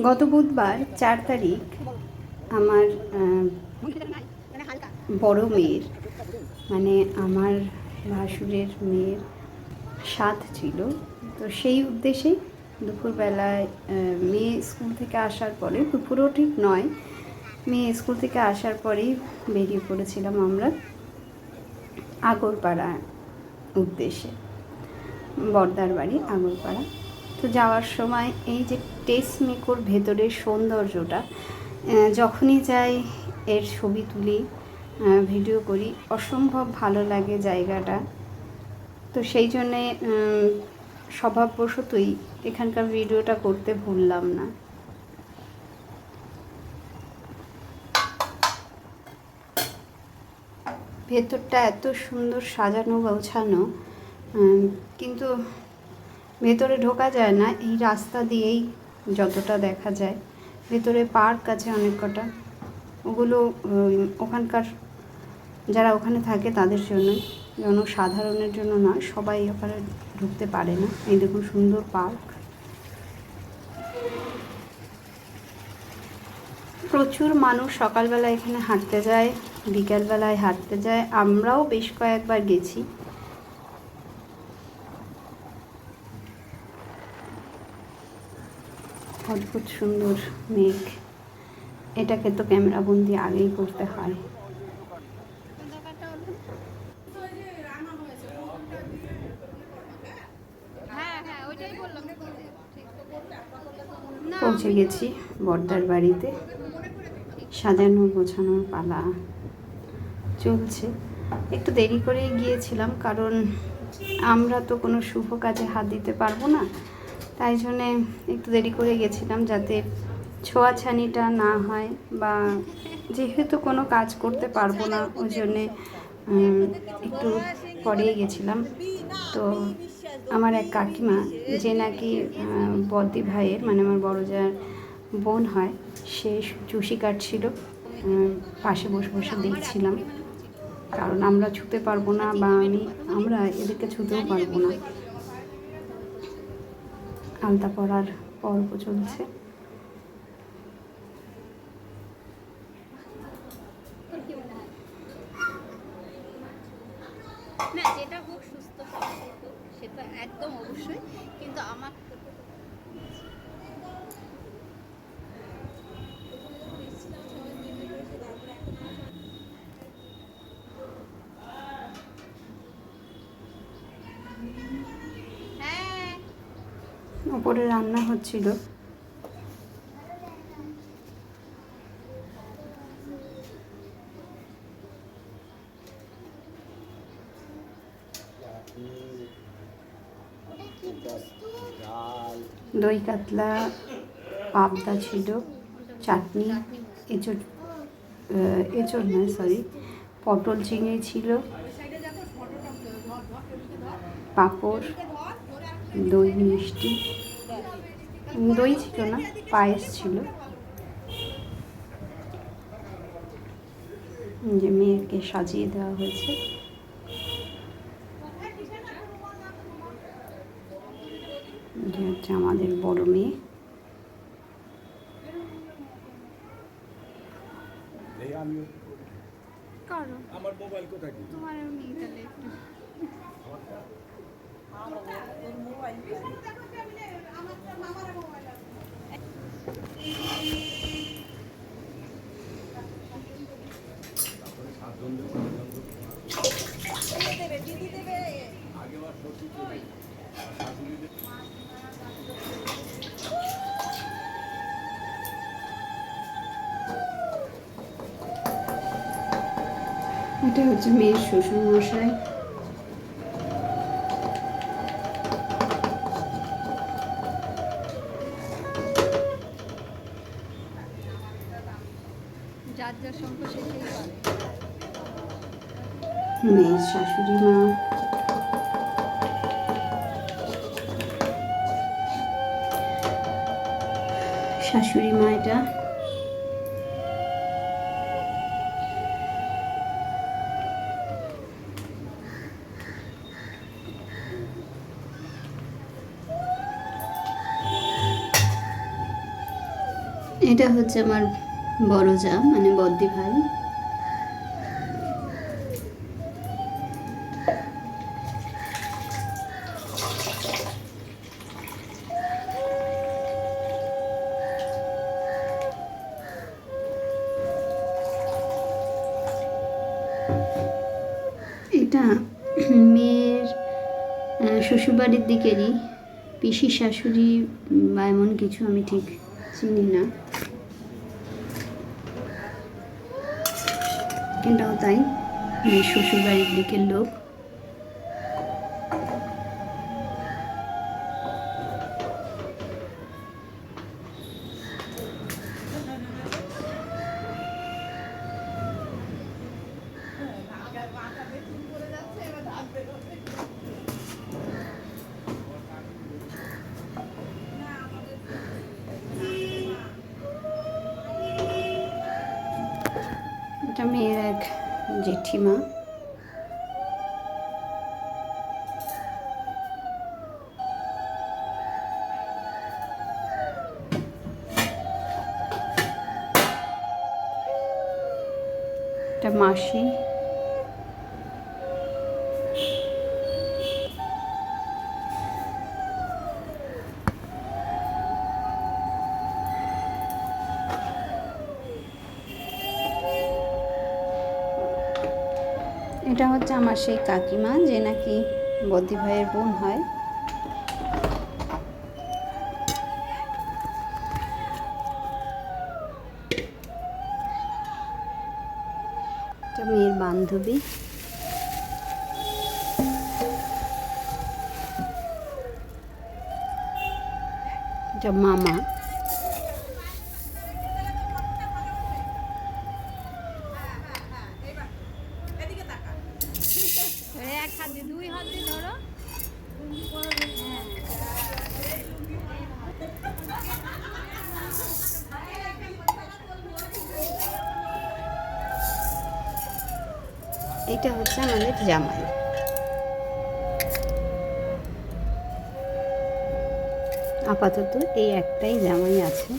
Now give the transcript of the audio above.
গত বুধবার চার তারিখ আমার বড় মেয়ের মানে আমার ভাসুরের মেয়ের সাথ ছিল। তো সেই উদ্দেশ্যে দুপুরবেলায় মেয়ে স্কুল থেকে আসার পরে, দুপুরও ঠিক নয়, মেয়ে স্কুল থেকে আসার পরেই বেরিয়ে পড়েছিলাম আমরা আগরপাড়া উদ্দেশ্যে। বর্দার বাড়ি আগরপাড়া। তো যাওয়ার সময় এই যে টেস্ট মেকোর ভেতরের সৌন্দর্যটা যখনই যাই এর ছবি তুলি ভিডিও করি, অসম্ভব ভালো লাগে জায়গাটা। তো সেই জন্যে স্বভাববশতই এখানকার ভিডিওটা করতে ভুললাম না। ভেতরটা এত সুন্দর সাজানো গোছানো কিন্তু ভেতরে ঢোকা যায় না, এই রাস্তা দিয়েই যতটা দেখা যায়। ভেতরে পার্ক আছে অনেক কটা। ওগুলো ওখানকার যারা ওখানে থাকে তাদের জন্যই জনসাধারণের জন্য না সবাই ওখানে ঢুকতে পারে না। এই দেখুন সুন্দর পার্ক। প্রচুর মানুষ সকালবেলা এখানে হাঁটতে যায়, বিকালবেলায় হাঁটতে যায়। আমরাও বেশ কয়েকবার গেছি। অদ্ভুত সুন্দর মেঘ। এটাকে তো ক্যামেরাবন্দি আগেই করতে হয়। হ্যাঁ হ্যাঁ পৌঁছে গেছি বর্দার বাড়িতে। সাজানো গোছানোর পালা চলছে। একটু দেরি করে গিয়েছিলাম কারণ আমরা তো কোনো শুভ কাজে হাত দিতে পারব না। তাই জন্যে একটু দেরি করে গেছিলাম যাতে ছোঁয়াছানিটা না হয় বা যেহেতু কোনো কাজ করতে পারব না, ওই জন্যে একটু পরেই গেছিলাম। তো আমার এক কাকিমা, যে নাকি বদ্দি ভাইয়ের মানে আমার বড় যার বোন হয়, সে চুষি কাটছিল পাশে বসে বসে দেখছিলাম। কারণ আমরা ছুতে পারব না বা আমি, আমরা এদেরকে ছুতেও পারব না। আলতা পরার পর্ব চলছে। ওপরে রান্না হচ্ছিল। দই কাতলা, পাবদা ছিল, চাটনি, এঁচড় এঁচড় নয় সরি পটল ঝিঙে ছিল, পাঁপড় দই মিষ্টি। দই ছিল না পায়েস ছিল। যে মেয়েকে সাজিয়ে দেওয়া হয়েছে। যে হচ্ছে আমাদের বড় মেয়ে। আমার মোবাইল কোথায়? তোমার একটু। এটা হচ্ছে মেয়ের শ্বশুর মশাই মেয়ের শাশুড়ি মা শাশুড়ি মা এটা। এটা হচ্ছে আমার বড় যা মানে বদ্দি ভাই। এটা মেয়ের শ্বশুরবাড়ির দিকেরই পিসি শাশুড়ি বা এমন কিছু আমি ঠিক চিনি না। এটাও তাই শ্বশুরবাড়ির দিকের লোক। মেয়ের এক জেঠিমা। একটা মাসি। এটা হচ্ছে আমার সেই কাকিমা, যে নাকি বদ্দি ভাইয়ের বোন হয়। এটা মেয়ের বান্ধবী। এটা মামা। এটা হচ্ছে আমাদের জামাই। আপাতত এই একটাই জামাই আছে।